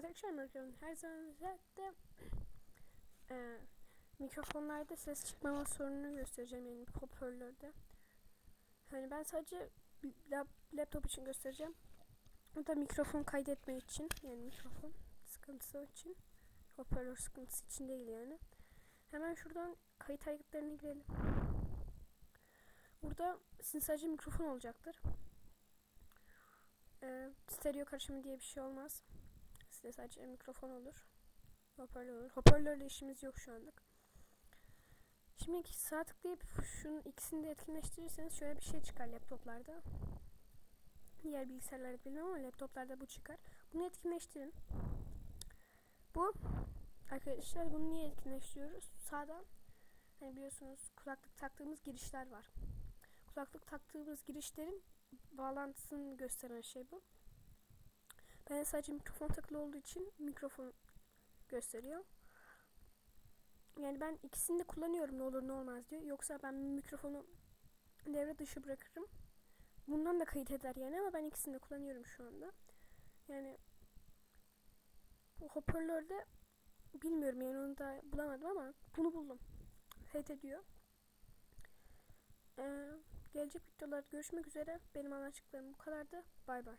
Arkadaşlar bakıyorum her zaman zaten e, mikrofonlarda ses çıkmama sorununu göstereceğim yani hoparlörde. Hani ben sadece laptop için göstereceğim. O da mikrofon kaydetme için yani mikrofon sıkıntısı için. Hoparlör sıkıntısı için değil yani. Hemen şuradan kayıt aygıtlarına girelim. Burada sizin sadece mikrofon olacaktır. Ee, stereo karışımı diye bir şey olmaz. Sizde sadece mikrofon olur. Hoparlör olur. Hoparlörle işimiz yok şu anlık. Şimdi sağ tıklayıp şunun ikisini de etkinleştirirseniz şöyle bir şey çıkar laptoplarda. Diğer bilgisayarlarda bilmiyorum ama laptoplarda bu çıkar. Bunu etkinleştirin. Bu arkadaşlar bunu niye etkinleştiriyoruz? Sağda hani biliyorsunuz kulaklık taktığımız girişler var. Kulaklık taktığımız girişlerin bağlantısını gösteren şey bu. Ben sadece mikrofon takılı olduğu için mikrofon gösteriyor. Yani ben ikisini de kullanıyorum ne olur ne olmaz diyor. Yoksa ben mikrofonu devre dışı bırakırım. Bundan da kayıt eder yani ama ben ikisini de kullanıyorum şu anda. Yani bu hoparlörde bilmiyorum yani onu da bulamadım ama bunu buldum. Kayıt ediyor. Ee, gelecek videolarda görüşmek üzere. Benim anlatacaklarım bu kadardı. Bay bay.